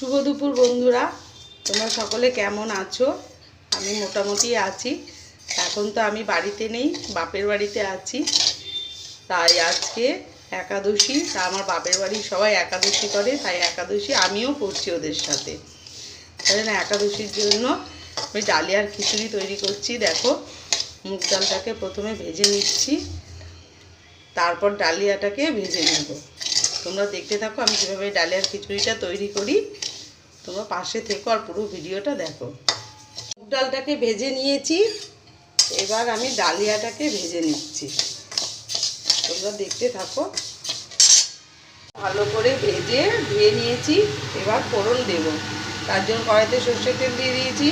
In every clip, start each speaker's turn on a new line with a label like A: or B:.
A: শুভ দুপুর বন্ধুরা। তোমরা সকলে কেমন আছো? আমি মোটামুটি আছি। এখন তো আমি বাড়িতে নেই, বাপের বাড়িতে আছি। তাই আজকে একাদশী, তা আমার বাপের বাড়ির সবাই একাদশী করে, তাই একাদশী আমিও করছি ওদের সাথে। তাই জন্য একাদশীর জন্য আমি ডালিয়ার খিচুড়ি তৈরি করছি। দেখো, মুগ ডালটাকে প্রথমে ভেজে নিচ্ছি। তারপর ডালিয়াটাকে ভেজে নেব। তোমরা দেখতে থাকো আমি কীভাবে ডালিয়ার খিচুড়িটা তৈরি করি। তোমরা পাশে থেকো আর পুরো ভিডিওটা দেখো। মুগ ডালটাকে ভেজে নিয়েছি। এবার আমি ডালিয়াটাকে ভেজে নিচ্ছি। তোমরা দেখতে থাকো। ভালো করে ভেজে ধুয়ে নিয়েছি। এবার ফোড়ন দেব। তার জন্য কড়াইতে সর্ষের তেল দিয়ে দিয়েছি।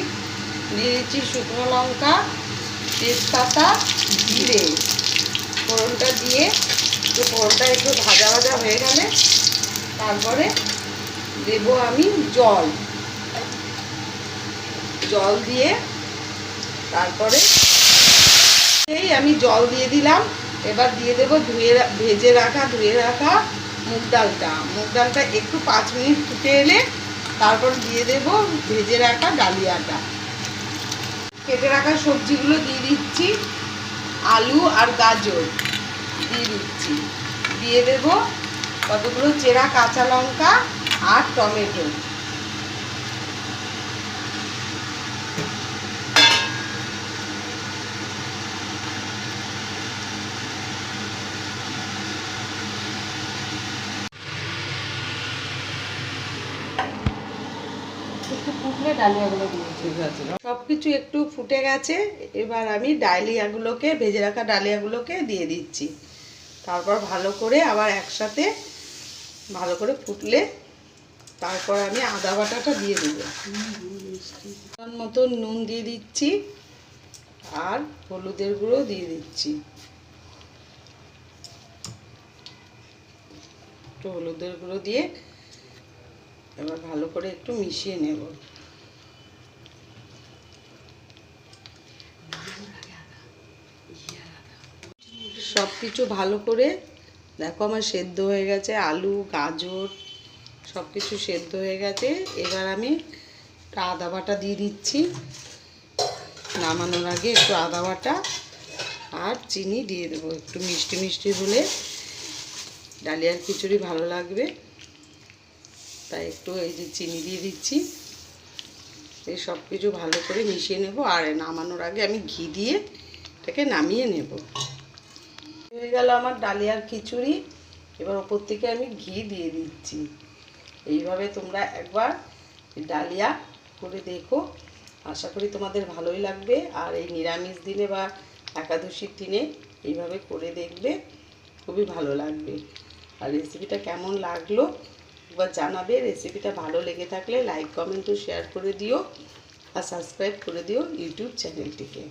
A: দিয়ে দিচ্ছি শুকনো লঙ্কা, তেজপাতা, জিরে। ফোড়নটা দিয়ে ফোড়নটা একটু ভাজা ভাজা হয়ে গেলে তারপরে দেব আমি জল। জল দিয়ে তারপরে এই আমি জল দিয়ে দিলাম। এবার দিয়ে দেবো ধুয়ে ভেজে রাখা, ধুয়ে রাখা মুগ ডালটা। মুগ ডালটা একটু পাঁচ মিনিট ফুটে এলে তারপর দিয়ে দেব ভেজে রাখা ডালিয়াটা। কেটে রাখা সবজিগুলো দিয়ে দিচ্ছি। আলু আর গাজর দিয়ে দিচ্ছি। দিয়ে দেব কতগুলো চেরা কাঁচা লঙ্কা আর টমেটো। সব কিছু একটু ফুটে গেছে। এবার আমি ডালিয়াগুলোকে ভেজে রাখা ডালিয়াগুলোকে দিয়ে দিচ্ছি। তারপর ভালো করে আবার একসাথে ভালো করে ফুটলে তারপর আমি আদা বাটাটা দিয়ে দেবো। মতো নুন দিয়ে দিচ্ছি আর হলুদের গুঁড়ো দিয়ে দিচ্ছি। একটু হলুদের গুঁড়ো দিয়ে এবার ভালো করে একটু মিশিয়ে নেব। সব কিছু ভালো করে, দেখো আমার সেদ্ধ হয়ে গেছে আলু, গাজর সব কিছু সেদ্ধ হয়ে গেছে। এবার আমি আদা বাটা দিয়ে দিচ্ছি। নামানোর আগে একটু আদা বাটা আর চিনি দিয়ে দেবো। একটু মিষ্টি মিষ্টি হলে ডালিয়ার খিচুড়ি ভালো লাগবে। তাই একটু এই যে চিনি দিয়ে দিচ্ছি। এই সব কিছু ভালো করে মিশিয়ে নেব। আর নামানোর আগে আমি ঘি দিয়ে এটাকে নামিয়ে নেব। হয়ে গেল আমার ডালিয়ার খিচুড়ি। এবার ওপর থেকে আমি ঘি দিয়ে দিচ্ছি। এইভাবে তোমরা একবার ডালিয়া করে দেখো। আশা করি তোমাদের ভালোই লাগবে। আর এই নিরামিষ দিনে বা একাদশীর দিনে এইভাবে করে দেখবে, খুবই ভালো লাগবে। আর রেসিপিটা কেমন লাগল একবার জানাবে। রেসিপিটা ভালো লেগে থাকলে লাইক কমেন্ট ও শেয়ার করে দিও। আর সাবস্ক্রাইব করে দিও ইউটিউব চ্যানেলটিকে